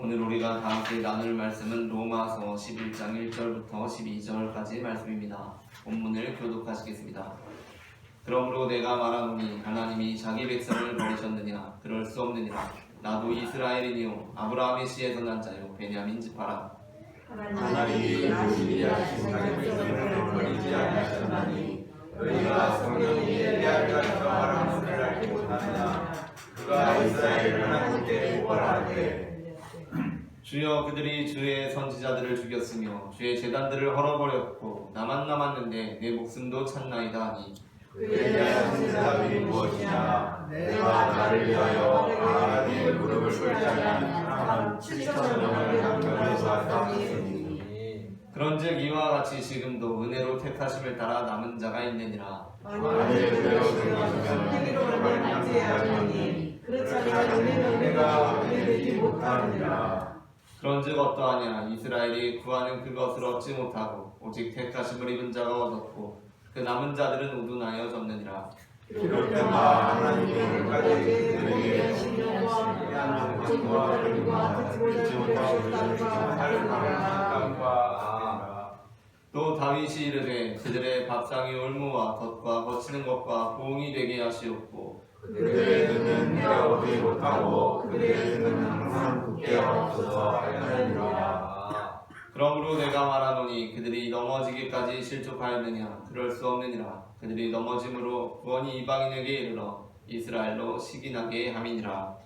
오늘 우리가 다 함께 나눌 말씀은 로마서 11장 1절부터 12절까지의 말씀입니다. 본문을 교독하시겠습니다. 그러므로 내가 말하노니 하나님이 자기 백성을 버리셨느냐 그럴 수 없느니라. 나도 이스라엘이니요. 아브라함의 씨에서 난 자요. 베냐민 지파라. 하나님이 아시리하신 자기 백성을 버리지 아니하셨나니 너희가 성령이 엘리야를 정하라는 을 알지 못하느냐? 그가 이스라엘을 하나님께 구원하되 주여 그들이 주의 선지자들을 죽였으며 주의 재단들을 헐어버렸고 나만 남았는데 내 목숨도 찾나이다 하니. 그에 대한 선지자들이 무엇이냐? 내가 나를 위하여 하나님의 무릎을 꿇지 사람 7천 명을 강건해서 쌓았으니. 그런즉 이와 같이 지금도 은혜로 택하심을 따라 남은 자가 있느니라. 만일 그대로 생각하시면 행위로 말미암지 아니하니 그렇지 않으면 은혜가 은혜되지 못하느니라 그런즉 어떠하냐? 이스라엘이 구하는 그것을 얻지 못하고 오직 택하심을 입은 자가 얻었고 그 남은 자들은 우둔하여 졌느니라. 바 하나님의 끝까지 그들에게 신령과 진과 그리와 듣지 못하고 땅과 또 다윗이 이르되 그들의 밥상이 올무와 덫과 거치는 것과 보응이 되게 하시옵고 그들의 눈은 내가 오지 못하고 그들의 눈은 항상 굳게 없어서 하였느니라. 그러므로 내가 말하노니 그들이 넘어지기까지 실족하였느냐? 그럴 수 없느니라. 그들이 넘어짐으로 구원이 이방인에게 이르러 이스라엘로 시기나게 함이니라.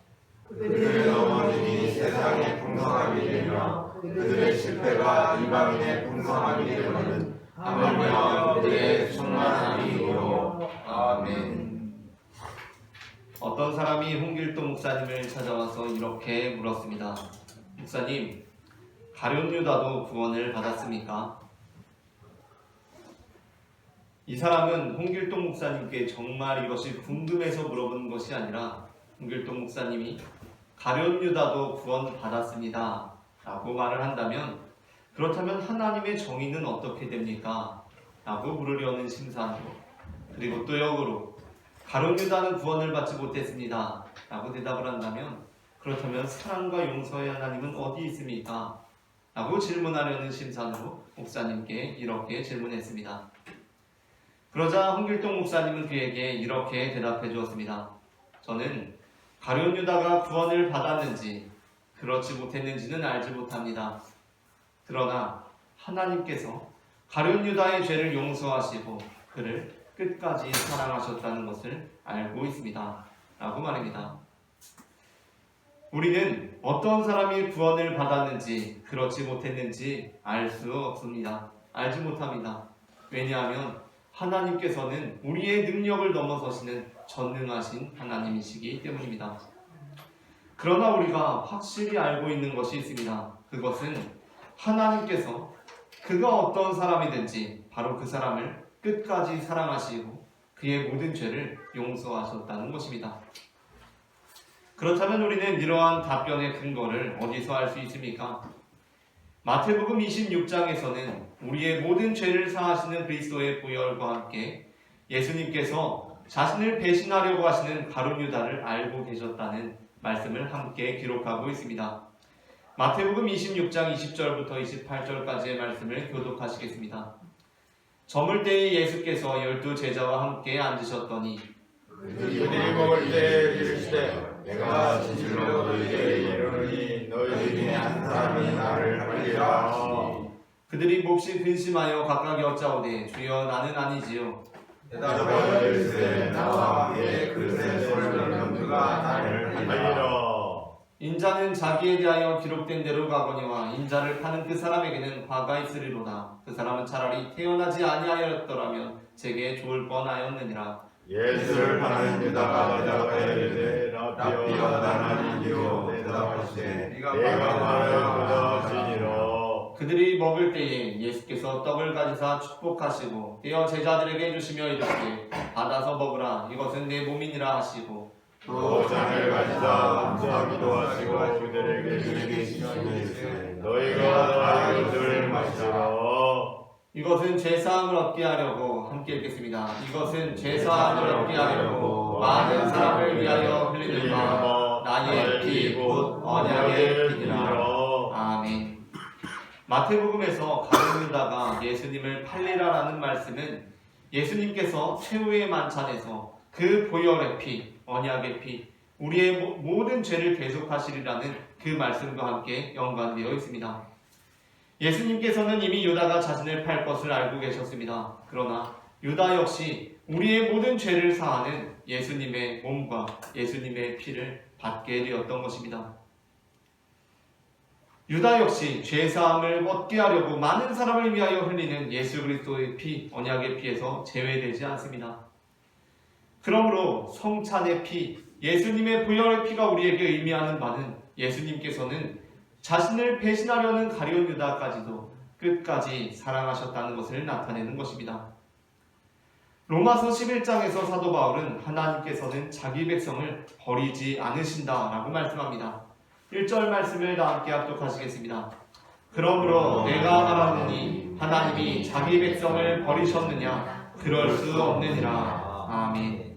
그들의 넘어짐이 세상의 풍성함이 되며 그들의 실패가 이방인의 풍성함이 되거든 하물며 그들의 충만함이요 아멘 어떤 사람이 홍길동 목사님을 찾아와서 이렇게 물었습니다. 목사님, 가룟 유다도 구원을 받았습니까? 이 사람은 홍길동 목사님께 정말 이것이 궁금해서 물어본 것이 아니라 홍길동 목사님이 가룟 유다도 구원 받았습니다. 라고 말을 한다면 그렇다면 하나님의 정의는 어떻게 됩니까? 라고 물으려는 심산으로 그리고 또 역으로 가룟 유다는 구원을 받지 못했습니다. 라고 대답을 한다면 그렇다면 사랑과 용서의 하나님은 어디 있습니까? 라고 질문하려는 심산으로 목사님께 이렇게 질문했습니다. 그러자 홍길동 목사님은 그에게 이렇게 대답해 주었습니다. 저는 가룟 유다가 구원을 받았는지 그렇지 못했는지는 알지 못합니다. 그러나 하나님께서 가룟 유다의 죄를 용서하시고 그를 끝까지 사랑하셨다는 것을 알고 있습니다. 라고 말입니다. 우리는 어떤 사람이 구원을 받았는지 그렇지 못했는지 알 수 없습니다. 알지 못합니다. 왜냐하면 하나님께서는 우리의 능력을 넘어서시는 전능하신 하나님이시기 때문입니다. 그러나 우리가 확실히 알고 있는 것이 있습니다. 그것은 하나님께서 그가 어떤 사람이든지 바로 그 사람을 끝까지 사랑하시고 그의 모든 죄를 용서하셨다는 것입니다. 그렇다면 우리는 이러한 답변의 근거를 어디서 알 수 있습니까? 마태복음 26장에서는 우리의 모든 죄를 사하시는 그리스도의 보혈과 함께 예수님께서 자신을 배신하려고 하시는 가룟 유다를 알고 계셨다는 말씀을 함께 기록하고 있습니다. 마태복음 26장 20절부터 28절까지의 말씀을 교독하시겠습니다. 저물 때에 예수께서 열두 제자와 함께 앉으셨더니 그들이 먹을 때 이르시되 내가 진실로 너희에게 이르노니 너희 중에 한 사람이 나를 살리라 하시니. 그들이 몹시 근심하여 각각 여짜오되 주여 나는 아니지요. 대답하여 이르시되 나와 함께 그릇에 손을 넣는 그가 나를 살리라 인자는 자기에 대하여 기록된 대로 가거니와 인자를 파는 그 사람에게는 화가 있으리로다. 그 사람은 차라리 태어나지 아니하였더라면 제게 좋을 뻔하였느니라. 예수를 파는 유다가 대답하여 이르되 나는 아니요 대답하시되 네가 말하여 그러하시니라. 그들이 먹을 때에 예수께서 떡을 가지사 축복하시고 떼어 제자들에게 주시며 이르시되 받아서 먹으라. 이것은 내 몸이니라 하시고 또 잔을 가지사 감사하기도 하시고 그들에게 주시기도 이르시되 너희가 다 이것을 마시라 이것은 죄사함을 얻게 하려고 함께 읽겠습니다. 이것은 죄사함을 얻게 하려고 많은 사람을 위하여 흘리는 바 나의 피 곧 언약의 피니라. 마태복음에서 가룟 유다가 예수님을 팔리라라는 말씀은 예수님께서 최후의 만찬에서 그 보혈의 피, 언약의 피, 우리의 모- 모든 죄를 대속하시리라는 그 말씀과 함께 연관되어 있습니다. 예수님께서는 이미 유다가 자신을 팔 것을 알고 계셨습니다. 그러나 유다 역시 우리의 모든 죄를 사하는 예수님의 몸과 예수님의 피를 받게 되었던 것입니다. 유다 역시 죄 사함을 얻게 하려고 많은 사람을 위하여 흘리는 예수 그리스도의 피, 언약의 피에서 제외되지 않습니다. 그러므로 성찬의 피, 예수님의 부혈의 피가 우리에게 의미하는 바는 예수님께서는 자신을 배신하려는 가룟 유다까지도 끝까지 사랑하셨다는 것을 나타내는 것입니다. 로마서 11장에서 사도 바울은 하나님께서는 자기 백성을 버리지 않으신다 라고 말씀합니다. 1절 말씀을 다 함께 합독하시겠습니다. 그러므로 내가 말하노니 하나님이 자기 백성을 버리셨느냐 그럴 수 없느니라. 아멘.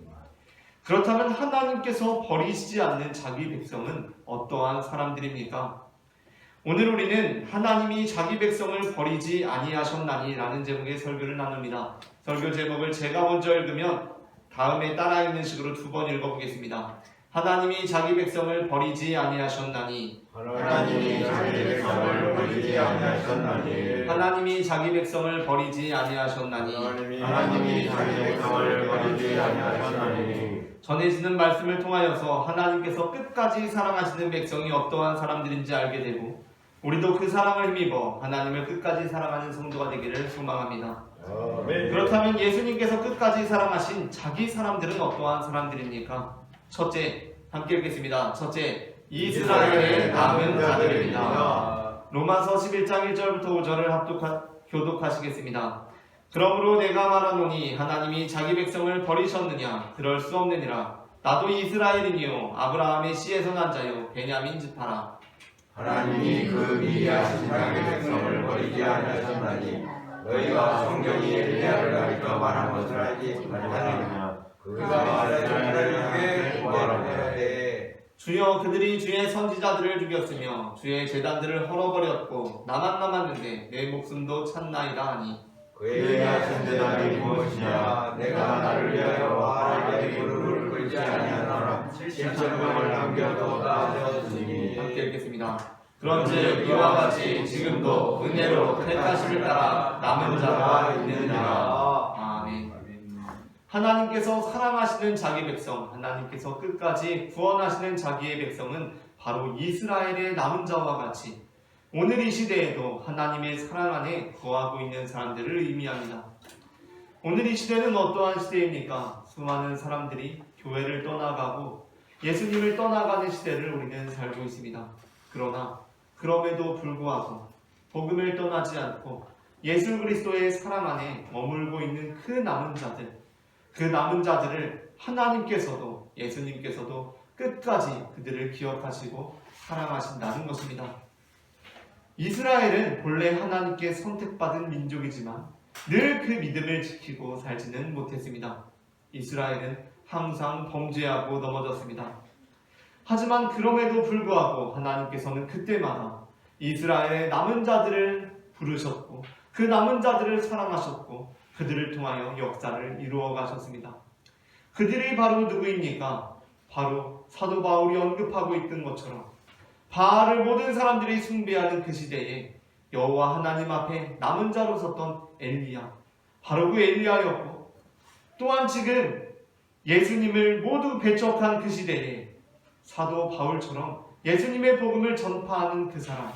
그렇다면 하나님께서 버리시지 않는 자기 백성은 어떠한 사람들입니까? 오늘 우리는 하나님이 자기 백성을 버리지 아니하셨나니라는 제목의 설교를 나눕니다. 설교 제목을 제가 먼저 읽으면 다음에 따라 읽는 식으로 두 번 읽어보겠습니다. 하나님이 자기 백성을 버리지 아니하셨나니 하나님이 자기 백성을 버리지 아니하셨나니 하나님이 자기 백성을 버리지 아니하셨나니 하나님이 자기 백성을 버리지 아니하셨나니 전해지는 말씀을 통하여서 하나님께서 끝까지 사랑하시는 백성이 어떠한 사람들인지 알게 되고 우리도 그 사랑을 힘입어 하나님을 끝까지 사랑하는 성도가 되기를 소망합니다. 아멘 그렇다면 예수님께서 끝까지 사랑하신 자기 사람들은 어떠한 사람들입니까? 첫째, 함께 읽겠습니다. 첫째, 이스라엘의 남은 자들입니다. 로마서 11장 1절부터 5절을 합독하, 교독하시겠습니다. 그러므로 내가 말하노니 하나님이 자기 백성을 버리셨느냐? 그럴 수 없느니라. 나도 이스라엘이니요. 아브라함의 씨에서 난 자요. 베냐민 지파라. 하나님이 그 미리 하신 자기 백성을 버리지 아니하셨나니 너희가 성경이 엘리야를 가리켜 말한 것을 알지 못하느냐? 그가 말하자를 구하라 주여 그들이 주의 선지자들을 죽였으며 주의 재단들을 헐어버렸고 나만 남았는데 내 목숨도 찾나이다 하니 그에게 하신 대답이 무엇이냐 내가 나를 위하여 하나님의 무릎을 꿇지 아니하노라 칠천명을 남겨두었다 하셨으니 함께 읽겠습니다. 그런즉 이와 같이 지금도 은혜로 택하심을 따라 남은 자가 있느니라. 아멘. 하나님께서 사랑하시는 자기 백성, 하나님께서 끝까지 구원하시는 자기의 백성은 바로 이스라엘의 남은 자와 같이 오늘 이 시대에도 하나님의 사랑 안에 거하고 있는 사람들을 의미합니다. 오늘 이 시대는 어떠한 시대입니까? 수많은 사람들이 교회를 떠나가고 예수님을 떠나가는 시대를 우리는 살고 있습니다. 그러나 그럼에도 불구하고 복음을 떠나지 않고 예수 그리스도의 사랑 안에 머물고 있는 그 남은 자들, 그 남은 자들을 하나님께서도 예수님께서도 끝까지 그들을 기억하시고 사랑하신다는 것입니다. 이스라엘은 본래 하나님께 선택받은 민족이지만 늘 그 믿음을 지키고 살지는 못했습니다. 이스라엘은 항상 범죄하고 넘어졌습니다. 하지만 그럼에도 불구하고 하나님께서는 그때마다 이스라엘의 남은 자들을 부르셨고 그 남은 자들을 사랑하셨고 그들을 통하여 역사를 이루어 가셨습니다. 그들이 바로 누구입니까? 바로 사도 바울이 언급하고 있던 것처럼 바알을 모든 사람들이 숭배하는 그 시대에 여호와 하나님 앞에 남은 자로 섰던 엘리야 바로 그 엘리야였고 또한 지금 예수님을 모두 배척한 그 시대에 사도 바울처럼 예수님의 복음을 전파하는 그 사람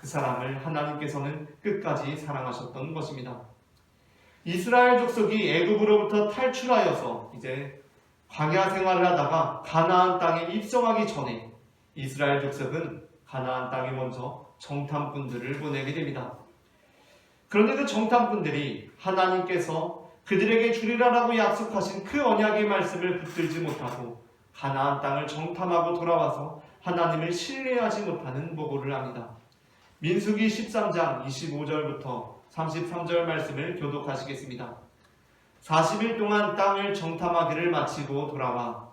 그 사람을 하나님께서는 끝까지 사랑하셨던 것입니다. 이스라엘 족속이 애굽으로부터 탈출하여서 이제 광야 생활을 하다가 가나안 땅에 입성하기 전에 이스라엘 족속은 가나안 땅에 먼저 정탐꾼들을 보내게 됩니다. 그런데 그 정탐꾼들이 하나님께서 그들에게 주리라라고 약속하신 그 언약의 말씀을 붙들지 못하고 가나안 땅을 정탐하고 돌아와서 하나님을 신뢰하지 못하는 보고를 합니다. 민수기 13장 25절부터 33절 말씀을 교독하시겠습니다. 40일 동안 땅을 정탐하기를 마치고 돌아와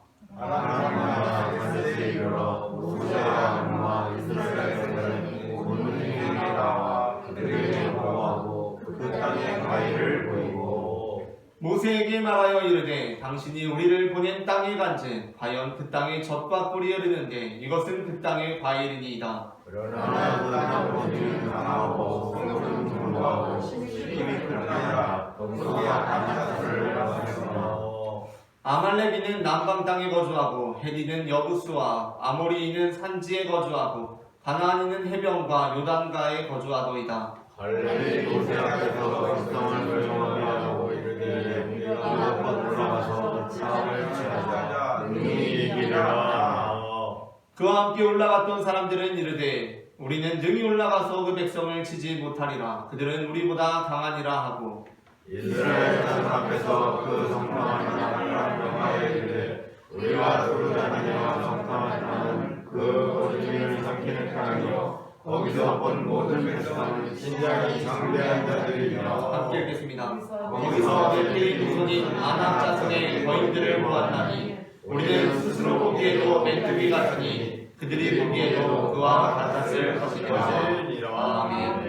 모세에게 말하여 이르되 당신이 우리를 보낸 땅의 간증 과연 그 땅에 젖과 꿀이 흐르는데 이것은 그 땅의 과일이니이다. 그러나 그나 본인은 강하고 성도는 불구하고 심히 큰 나라 동서와 남자들을 말씀하시며 아말레비는 남방 땅에 거주하고 헤디는 여부스와 아모리인은 산지에 거주하고 가나안인은 해변과 요단가에 거주하도이다. 갈렙이 그와 함께 올라갔던 사람들은 이르되 우리는 능히 올라가서 그 백성을 치지 못하리라. 그들은 우리보다 강하니라 하고 이스라엘 사람 앞에서 그 성탐한 나라를 명하여 이르되 우리가 다니며 성탐한 나는 그 거짓을 삼키는 땅이요 거기서 본 모든 백성은 신장이 장대한 자들이며 함께 읽겠습니다. 거기서 벨리의 후손인 아낙 자손의 거인들을 보았나니 우리는 스스로 보기에도 멘트기 같으니 그들이 보기에도 그와 같았을 것이니라. 아멘.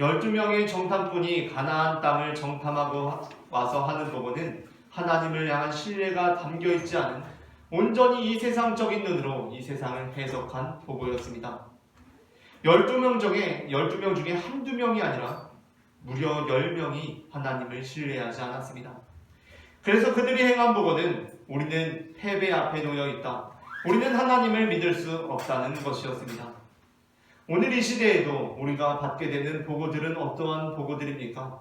12명의 정탐꾼이 가나안 땅을 정탐하고 하- 와서 하는 보고는 하나님을 향한 신뢰가 담겨 있지 않은 온전히 이 세상적인 눈으로 이 세상을 해석한 보고였습니다. 12명 중에 12명 중에 한두 명이 아니라 무려 10명이 하나님을 신뢰하지 않았습니다. 그래서 그들이 행한 보고는 우리는 패배 앞에 놓여 있다. 우리는 하나님을 믿을 수 없다는 것이었습니다. 오늘 이 시대에도 우리가 받게 되는 보고들은 어떠한 보고들입니까?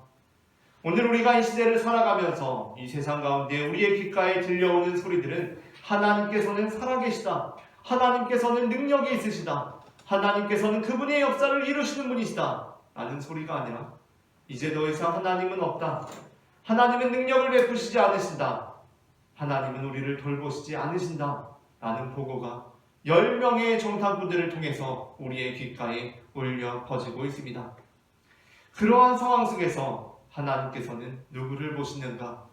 오늘 우리가 이 시대를 살아가면서 이 세상 가운데 우리의 귓가에 들려오는 소리들은 하나님께서는 살아계시다. 하나님께서는 능력이 있으시다. 하나님께서는 그분의 역사를 이루시는 분이시다. 라는 소리가 아니라 이제 더 이상 하나님은 없다. 하나님은 능력을 베푸시지 않으신다. 하나님은 우리를 돌보시지 않으신다. 라는 보고가 10명의 정탐꾼들을 통해서 우리의 귓가에 울려 퍼지고 있습니다. 그러한 상황 속에서 하나님께서는 누구를 보시는가?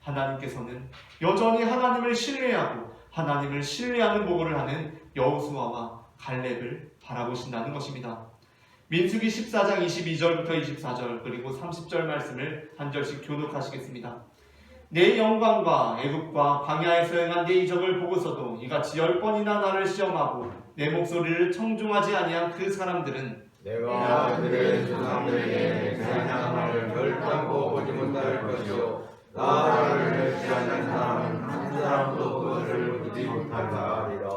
하나님께서는 여전히 하나님을 신뢰하고 하나님을 신뢰하는 보고를 하는 여호수아와 갈렙을 바라보신다는 것입니다. 민수기 14장 22절부터 24절 그리고 30절 말씀을 한 절씩 교독하시겠습니다. 내 영광과 애굽과 광야에서 행한 내 이적을 보고서도 이같이 열 번이나 나를 시험하고 내 목소리를 청중하지 아니한 그 사람들은 내가 그들의 조상들에게 사냥을 결단코 보지 못할 것이요. 나를 멸시하는 사람은 한 사람도 그것을 보지 못하리라.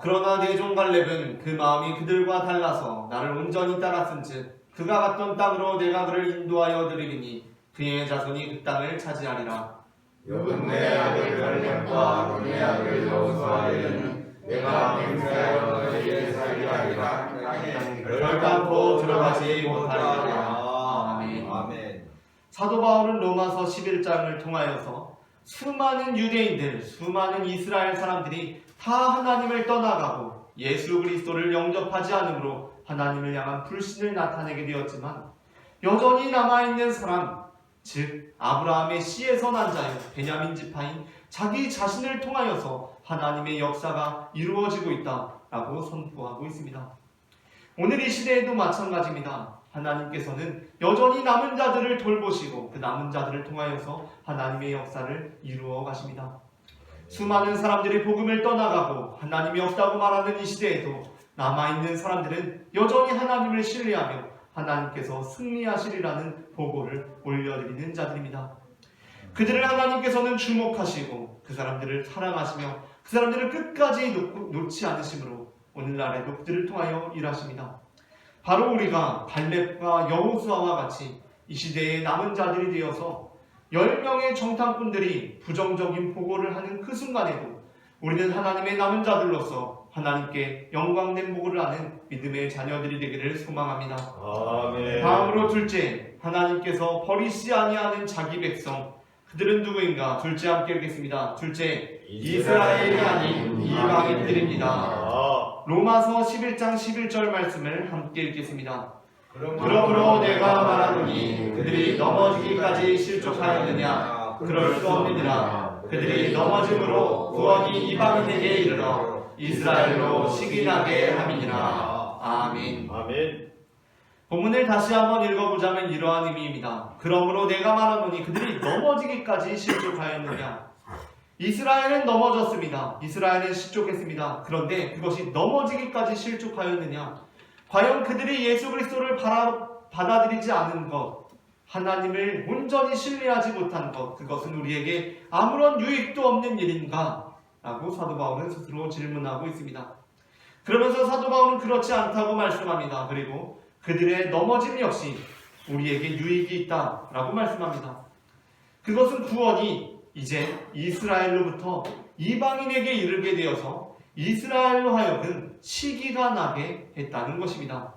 그러나 내종 갈렙은 그 마음이 그들과 달라서 나를 온전히 따랐은즉 그가 갔던 땅으로 내가 그를 인도하여 드리리니 그의 자손이 그 땅을 차지하리라. 여분내 아들 갈렙과 내 아들 여호수아에는 내가 맹세하여 너희에게 살게 하리라 땅에 결단코 들어가지 못하리라. 아멘. 아멘 사도 바울은 로마서 11장을 통하여서 수많은 유대인들, 수많은 이스라엘 사람들이 다 하나님을 떠나가고 예수 그리스도를 영접하지 않으므로 하나님을 향한 불신을 나타내게 되었지만 여전히 남아있는 사람, 즉 아브라함의 씨에서 난 자요 베냐민 지파인 자기 자신을 통하여서 하나님의 역사가 이루어지고 있다라고 선포하고 있습니다. 오늘 이 시대에도 마찬가지입니다. 하나님께서는 여전히 남은 자들을 돌보시고 그 남은 자들을 통하여서 하나님의 역사를 이루어 가십니다. 수많은 사람들이 복음을 떠나가고 하나님이 없다고 말하는 이 시대에도 남아있는 사람들은 여전히 하나님을 신뢰하며 하나님께서 승리하시리라는 보고를 올려드리는 자들입니다. 그들을 하나님께서는 주목하시고 그 사람들을 사랑하시며 그 사람들을 끝까지 놓- 놓지 않으심으로 오늘날에도 그들을 통하여 일하십니다. 바로 우리가 갈렙과 여호수아와 같이 이 시대의 남은 자들이 되어서 10명의 정탐꾼들이 부정적인 보고를 하는 그 순간에도 우리는 하나님의 남은 자들로서 하나님께 영광된 보고를 하는 믿음의 자녀들이 되기를 소망합니다. 아멘 다음으로 둘째, 하나님께서 버리시 아니하는 자기 백성. 그들은 누구인가? 둘째 함께 읽겠습니다. 둘째, 이스라엘이 아닌 이방인들입니다. 로마서 11장 11절 말씀을 함께 읽겠습니다. 그러므로 내가 말하노니 그들이 넘어지기까지 실족하였느냐? 그럴 수 없느니라. 그들이 넘어짐으로 구원이 이방인에게 이르러 이스라엘로 시기나게 함이니라. 아멘. 아멘 본문을 다시 한번 읽어보자면 이러한 의미입니다. 그러므로 내가 말하노니 그들이 넘어지기까지 실족하였느냐? 이스라엘은 넘어졌습니다. 이스라엘은 실족했습니다. 그런데 그것이 넘어지기까지 실족하였느냐? 과연 그들이 예수 그리스도를 받아들이지 않은 것, 하나님을 온전히 신뢰하지 못한 것, 그것은 우리에게 아무런 유익도 없는 일인가? 라고 사도 바울은 스스로 질문하고 있습니다. 그러면서 사도 바울은 그렇지 않다고 말씀합니다. 그리고 그들의 넘어짐 역시 우리에게 유익이 있다 라고 말씀합니다. 그것은 구원이 이제 이스라엘로부터 이방인에게 이르게 되어서 이스라엘로 하여금 시기가 나게 했다는 것입니다.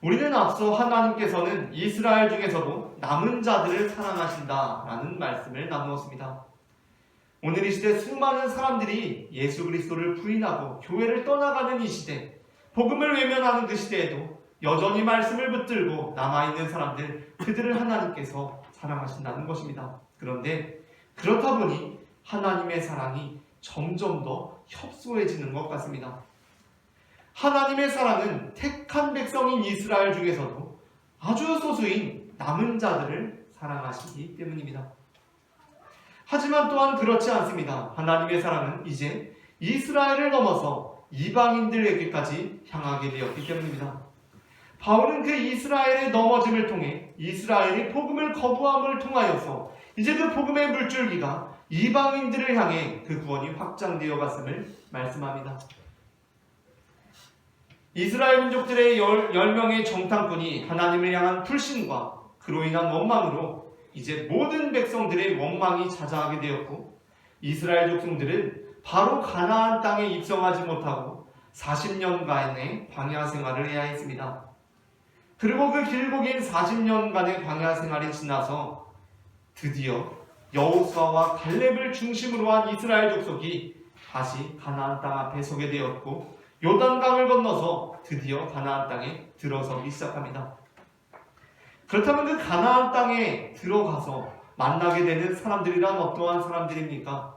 우리는 앞서 하나님께서는 이스라엘 중에서도 남은 자들을 사랑하신다라는 말씀을 나누었습니다. 오늘 이 시대 수많은 사람들이 예수 그리스도를 부인하고 교회를 떠나가는 이 시대, 복음을 외면하는 그 시대에도 여전히 말씀을 붙들고 남아있는 사람들, 그들을 하나님께서 사랑하신다는 것입니다. 그런데 그렇다 보니 하나님의 사랑이 점점 더 협소해지는 것 같습니다. 하나님의 사랑은 택한 백성인 이스라엘 중에서도 아주 소수인 남은 자들을 사랑하시기 때문입니다. 하지만 또한 그렇지 않습니다. 하나님의 사랑은 이제 이스라엘을 넘어서 이방인들에게까지 향하게 되었기 때문입니다. 바울은 그 이스라엘의 넘어짐을 통해 이스라엘이 복음을 거부함을 통하여서 이제 그 복음의 물줄기가 이방인들을 향해 그 구원이 확장되어 갔음을 말씀합니다. 이스라엘 민족들의 열, 열 명의 정탐꾼이 하나님을 향한 불신과 그로 인한 원망으로 이제 모든 백성들의 원망이 자자하게 되었고 이스라엘 족속들은 바로 가나안 땅에 입성하지 못하고 40년간의 광야 생활을 해야 했습니다. 그리고 그 길고 긴 40년간의 광야 생활이 지나서 드디어 여호수아와 갈렙을 중심으로 한 이스라엘 족속이 다시 가나안 땅 앞에 서게 되었고 요단강을 건너서 드디어 가나안 땅에 들어서기 시작합니다. 그렇다면 그 가나안 땅에 들어가서 만나게 되는 사람들이란 어떠한 사람들입니까?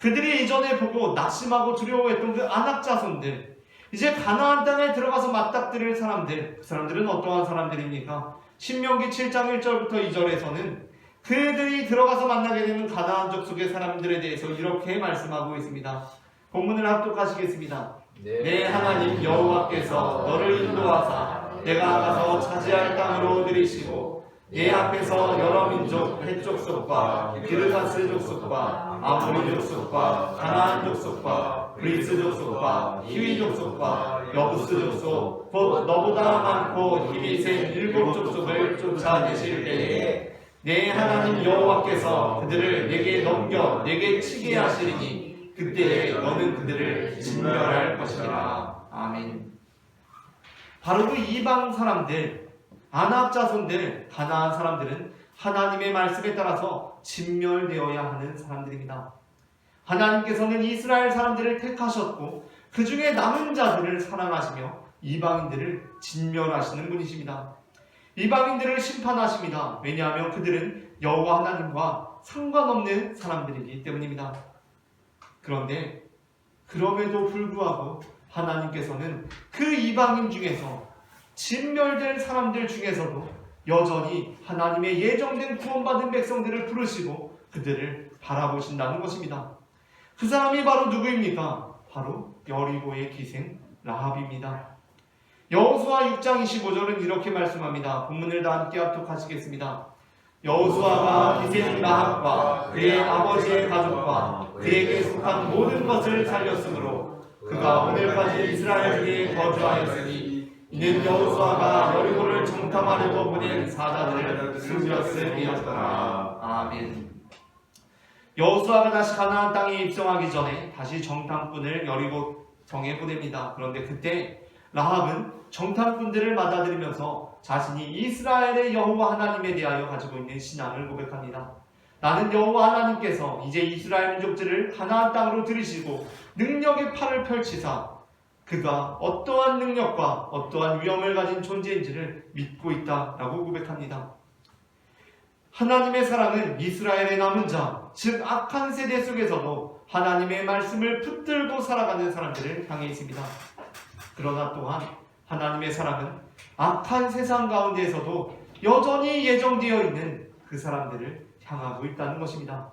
그들이 이전에 보고 낙심하고 두려워했던 그 안악 자손들, 이제 가나안 땅에 들어가서 맞닥뜨릴 사람들, 그 사람들은 어떠한 사람들입니까? 신명기 7장 1절부터 2절에서는 그들이 들어가서 만나게 되는 가나안 족속의 사람들에 대해서 이렇게 말씀하고 있습니다. 본문을 합독하시겠습니다. 내 하나님 여호와께서 너를 인도하사 내가 가서 차지할 땅으로 들이시고 내 앞에서 여러 민족 헷족속과 기르가스 족속과 아모리 족속과 가나안 족속과 브리스 족속과 히위 족속과 여부스 족속 곧 너보다 많고 힘이 센 일곱 족속을 쫓아내실 때에 내 하나님 여호와께서 그들을 내게 넘겨 내게 치게 하시리니 그때에 너는 그들을 진멸할 것이라 아멘. 바로 그 이방 사람들, 안압 자손들, 가나안 사람들은 하나님의 말씀에 따라서 진멸되어야 하는 사람들입니다. 하나님께서는 이스라엘 사람들을 택하셨고 그 중에 남은 자들을 사랑하시며 이방인들을 진멸하시는 분이십니다. 이방인들을 심판하십니다. 왜냐하면 그들은 여호와 하나님과 상관없는 사람들이기 때문입니다. 그런데 그럼에도 불구하고 하나님께서는 그 이방인 중에서 진멸될 사람들 중에서도 여전히 하나님의 예정된 구원받은 백성들을 부르시고 그들을 바라보신다는 것입니다. 그 사람이 바로 누구입니까? 바로 여리고의 기생 라합입니다. 여호수아 6장 25절은 이렇게 말씀합니다. 본문을 다 함께 합독하시겠습니다. 여호수아가 기생 라합과 그의 아버지의 가족과 그에게 속한 모든 것을 살렸으므로 그가 오늘까지 이스라엘 중에 거주하였으니 이는 여호수아가 여리고를 정탐하려고 보낸 사자들을 숨겼음이었더라. 아멘. 여호수아가 다시 가나안 땅에 입성하기 전에 다시 정탐꾼을 여리고 성에 보냅니다. 그런데 그때 라합은 정탐꾼들을 맞아들이면서 자신이 이스라엘의 여호와 하나님에 대하여 가지고 있는 신앙을 고백합니다. 나는 여호와 하나님께서 이제 이스라엘 민족들을 가나안 땅으로 들이시고 능력의 팔을 펼치사 그가 어떠한 능력과 어떠한 위엄을 가진 존재인지를 믿고 있다라고 고백합니다. 하나님의 사랑은 이스라엘의 남은 자, 즉 악한 세대 속에서도 하나님의 말씀을 붙들고 살아가는 사람들을 향해 있습니다. 그러나 또한 하나님의 사랑은 악한 세상 가운데에서도 여전히 예정되어 있는 그 사람들을 향하고 있다는 것입니다.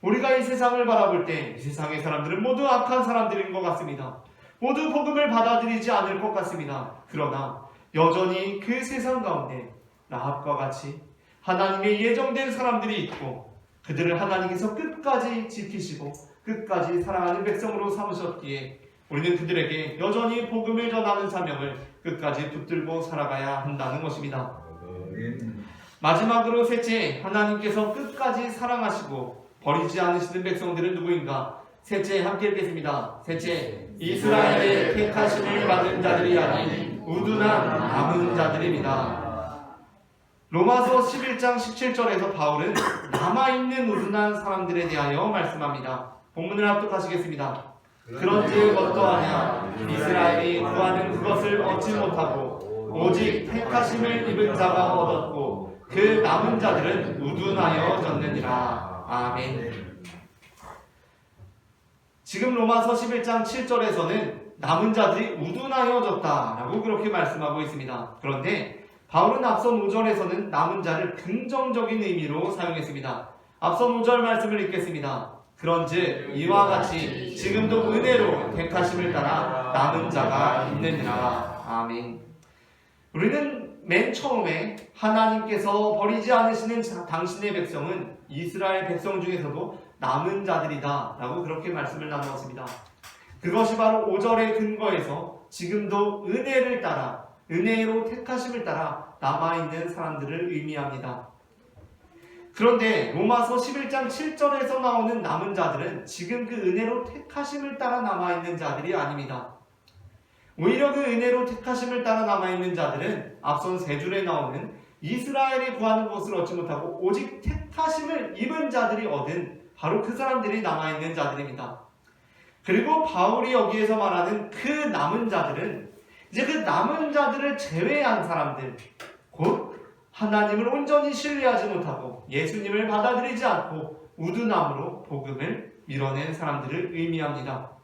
우리가 이 세상을 바라볼 때 이 세상의 사람들은 모두 악한 사람들인 것 같습니다. 모두 복음을 받아들이지 않을 것 같습니다. 그러나 여전히 그 세상 가운데 라합과 같이 하나님의 예정된 사람들이 있고 그들을 하나님께서 끝까지 지키시고 끝까지 사랑하는 백성으로 삼으셨기에 우리는 그들에게 여전히 복음을 전하는 사명을 끝까지 붙들고 살아가야 한다는 것입니다. 마지막으로 셋째, 하나님께서 끝까지 사랑하시고 버리지 않으시는 백성들은 누구인가? 셋째, 함께 읽겠습니다. 셋째, 이스라엘의 택하심을 받은 자들이 아닌 우둔한 남은 자들입니다. 로마서 11장 17절에서 바울은 남아있는 우둔한 사람들에 대하여 말씀합니다. 본문을 합독하시겠습니다. 그런즉 어떠하냐? 이스라엘이 구하는 그것을 얻지 못하고 오직 택하심을 입은 자가 얻었고 그 남은 자들은 우둔하여졌느니라. 아멘. 지금 로마서 11장 7절에서는 남은 자들이 우둔하여졌다라고 그렇게 말씀하고 있습니다. 그런데 바울은 앞선 5절에서는 남은 자를 긍정적인 의미로 사용했습니다. 앞선 5절 말씀을 읽겠습니다. 그런즉 이와 같이 지금도 은혜로 택하심을 따라 남은 자가 있느니라. 아멘. 우리는 맨 처음에 하나님께서 버리지 않으시는 자- 당신의 백성은 이스라엘 백성 중에서도 남은 자들이다 라고 그렇게 말씀을 나누었습니다. 그것이 바로 5절의 근거에서 지금도 은혜를 따라 은혜로 택하심을 따라 남아있는 사람들을 의미합니다. 그런데 로마서 11장 7절에서 나오는 남은 자들은 지금 그 은혜로 택하심을 따라 남아있는 자들이 아닙니다. 오히려 그 은혜로 택하심을 따라 남아있는 자들은 앞선 세 줄에 나오는 이스라엘이 구하는 것을 얻지 못하고 오직 택하심을 입은 자들이 얻은 바로 그 사람들이 남아있는 자들입니다. 그리고 바울이 여기에서 말하는 그 남은 자들은 이제 그 남은 자들을 제외한 사람들, 곧 하나님을 온전히 신뢰하지 못하고 예수님을 받아들이지 않고 우둔함으로 복음을 밀어낸 사람들을 의미합니다.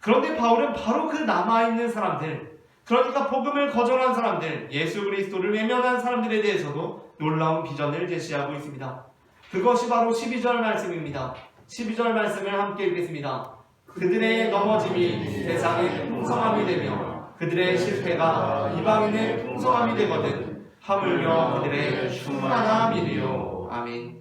그런데 바울은 바로 그 남아있는 사람들, 그러니까 복음을 거절한 사람들, 예수 그리스도를 외면한 사람들에 대해서도 놀라운 비전을 제시하고 있습니다. 그것이 바로 12절 말씀입니다. 12절 말씀을 함께 읽겠습니다. 그들의 넘어짐이 세상의 풍성함이 되며 그들의 실패가 이방인의 풍성함이 되거든 하물며 그들의 충만함이리요. 아멘.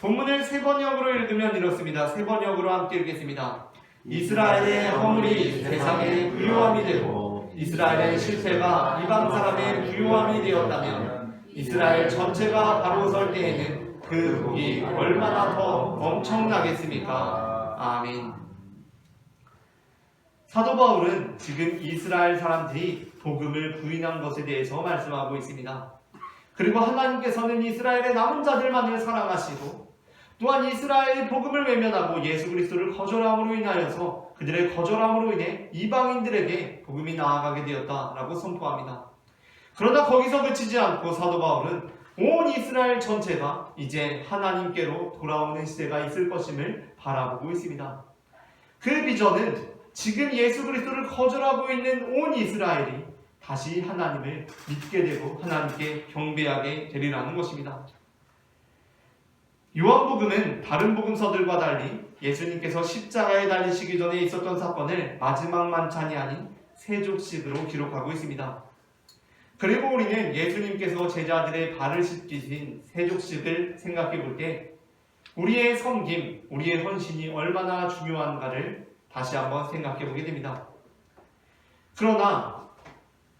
본문을 세 번역으로 읽으면 이렇습니다. 세 번역으로 함께 읽겠습니다. 이스라엘의 허물이 세상의 부요함이 되고 이스라엘의 실패가 이방 사람의 부요함이 되었다면 이스라엘 전체가 바로 설 때에는 그 복이 얼마나 더 엄청나겠습니까? 아멘. 사도 바울은 지금 이스라엘 사람들이 복음을 부인한 것에 대해서 말씀하고 있습니다. 그리고 하나님께서는 이스라엘의 남은 자들만을 사랑하시고 또한 이스라엘이 복음을 외면하고 예수 그리스도를 거절함으로 인하여서 그들의 거절함으로 인해 이방인들에게 복음이 나아가게 되었다라고 선포합니다. 그러나 거기서 그치지 않고 사도 바울은 온 이스라엘 전체가 이제 하나님께로 돌아오는 시대가 있을 것임을 바라보고 있습니다. 그 비전은 지금 예수 그리스도를 거절하고 있는 온 이스라엘이 다시 하나님을 믿게 되고 하나님께 경배하게 되리라는 것입니다. 요한복음은 다른 복음서들과 달리 예수님께서 십자가에 달리시기 전에 있었던 사건을 마지막 만찬이 아닌 세족식으로 기록하고 있습니다. 그리고 우리는 예수님께서 제자들의 발을 씻기신 세족식을 생각해 볼 때 우리의 섬김, 우리의 헌신이 얼마나 중요한가를 다시 한번 생각해 보게 됩니다. 그러나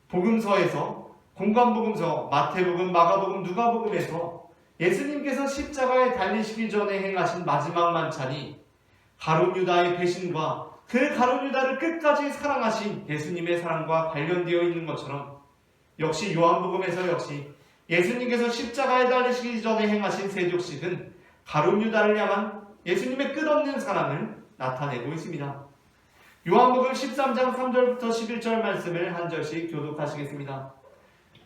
복음서에서 공관복음서, 마태복음, 마가복음, 누가복음에서 예수님께서 십자가에 달리시기 전에 행하신 마지막 만찬이 가룟 유다의 배신과 그 가룟 유다를 끝까지 사랑하신 예수님의 사랑과 관련되어 있는 것처럼 역시 요한복음에서 역시 예수님께서 십자가에 달리시기 전에 행하신 세족식은 가룟 유다를 향한 예수님의 끝없는 사랑을 나타내고 있습니다. 요한복음 13장 3절부터 11절 말씀을 한 절씩 교독하시겠습니다.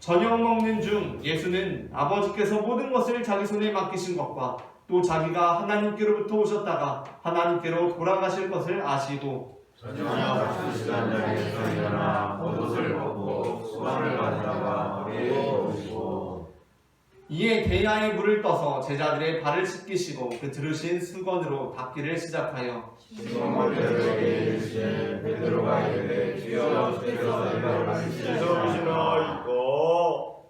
저녁 먹는 중 예수는 아버지께서 모든 것을 자기 손에 맡기신 것과 또 자기가 하나님께로부터 오셨다가 하나님께로 돌아가실 것을 아시고 이에 대야의 물을 떠서 제자들의 발을 씻기시고 그 들으신 수건으로 닦기를 시작하여 베드로가 이르되 주여 주께서 내가 가르치시나 이고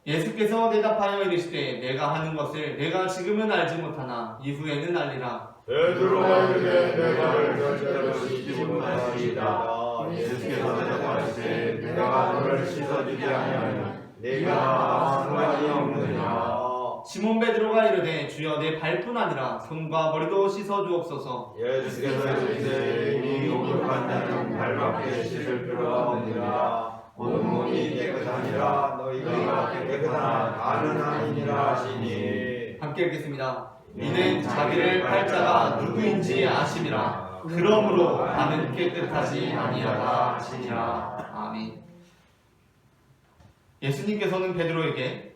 예수께서 대답하여 이르시되 내가 하는 것을 내가 지금은 알지 못하나 이후에는 알리라. 베드로가 이르되 내 발을 절대로 씻지 못하시리다 예수께서 대답하시되 내가 너를 씻어주지 아니하면 네가 상관이 없느냐 시몬 베드로가 이르되 주여 내 발뿐 아니라 손과 머리도 씻어 주옵소서. 예수께서 이르시되 이미 목욕한 자는 발밖에 씻을 필요가 없느니라 온몸이 깨끗하니라. 너희가 깨끗하나 나는 아니니라 하시니. 함께 읽겠습니다. 이는 자기를 팔 자가 누구인지 아심이라 그러므로 나는 깨끗하지 아니하다 하시니라. 아멘. 예수님께서는 베드로에게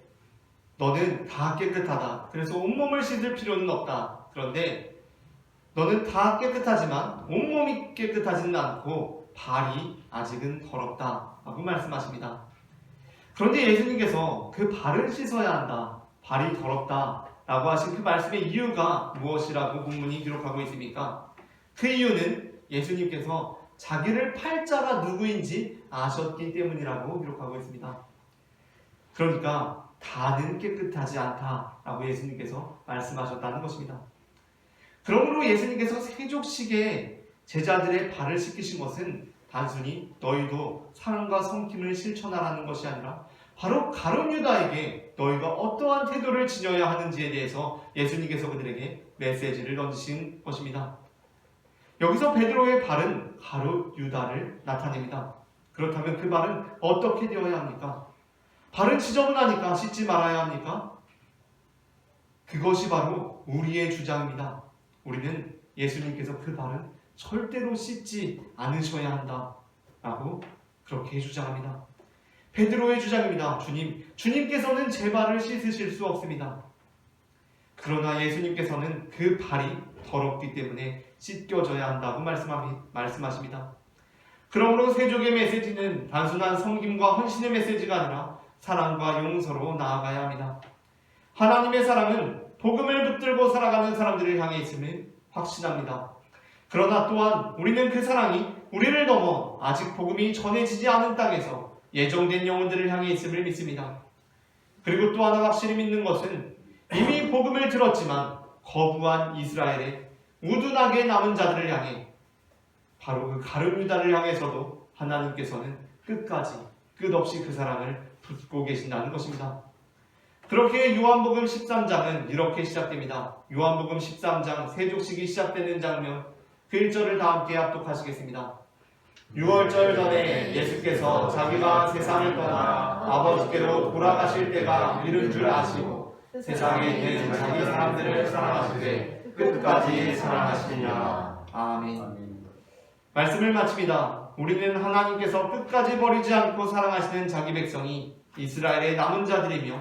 너는 다 깨끗하다. 그래서 온몸을 씻을 필요는 없다. 그런데 너는 다 깨끗하지만 온몸이 깨끗하지는 않고 발이 아직은 더럽다 라고 말씀하십니다 그런데 예수님께서 그 발을 씻어야 한다 발이 더럽다 라고 하신 그 말씀의 이유가 무엇이라고 본문이 기록하고 있습니까? 그 이유는 예수님께서 자기를 팔자가 누구인지 아셨기 때문이라고 기록하고 있습니다. 그러니까 다는 깨끗하지 않다라고 예수님께서 말씀하셨다는 것입니다. 그러므로 예수님께서 세족식에 제자들의 발을 씻기신 것은 단순히 너희도 사랑과 성김을 실천하라는 것이 아니라 바로 가룟 유다에게 너희가 어떠한 태도를 지녀야 하는지에 대해서 예수님께서 그들에게 메시지를 던지신 것입니다. 여기서 베드로의 발은 가룟 유다를 나타냅니다. 그렇다면 그 발은 어떻게 되어야 합니까? 발은 지저분하니까 씻지 말아야 합니까? 그것이 바로 우리의 주장입니다. 우리는 예수님께서 그 발은 절대로 씻지 않으셔야 한다. 라고 그렇게 주장합니다. 베드로의 주장입니다. 주님, 주님께서는 제 발을 씻으실 수 없습니다. 그러나 예수님께서는 그 발이 더럽기 때문에 씻겨져야 한다고 말씀하십니다. 그러므로 세족의 메시지는 단순한 섬김과 헌신의 메시지가 아니라 사랑과 용서로 나아가야 합니다. 하나님의 사랑은 복음을 붙들고 살아가는 사람들을 향해 있음을 확신합니다. 그러나 또한 우리는 그 사랑이 우리를 넘어 아직 복음이 전해지지 않은 땅에서 예정된 영혼들을 향해 있음을 믿습니다. 그리고 또 하나 확실히 믿는 것은 이미 복음을 들었지만 거부한 이스라엘의 우둔하게 남은 자들을 향해 바로 그 가룟 유다를 향해서도 하나님께서는 끝까지 끝없이 그 사랑을 붙고 계신다는 것입니다. 그렇게 요한복음 13장은 이렇게 시작됩니다. 요한복음 13장 세족식이 시작되는 장면 그 1절을 다 함께 합독하시겠습니다. 6월절 전에 예수께서 자기가 세상을 떠나 아버지께로 돌아가실 때가 이른 줄 아시고 세상에 있는 자기 사람들을 사랑하시되 끝까지 사랑하시느냐. 아멘. 말씀을 마칩니다. 우리는 하나님께서 끝까지 버리지 않고 사랑하시는 자기 백성이 이스라엘의 남은 자들이며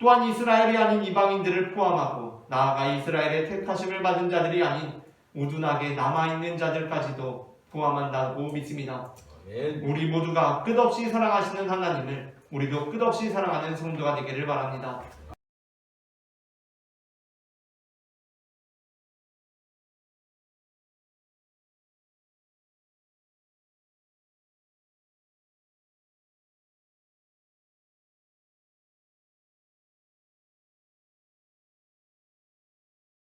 또한 이스라엘이 아닌 이방인들을 포함하고 나아가 이스라엘의 택하심을 받은 자들이 아닌 우둔하게 남아있는 자들까지도 포함한다고 믿습니다. 우리 모두가 끝없이 사랑하시는 하나님을 우리도 끝없이 사랑하는 성도가 되기를 바랍니다.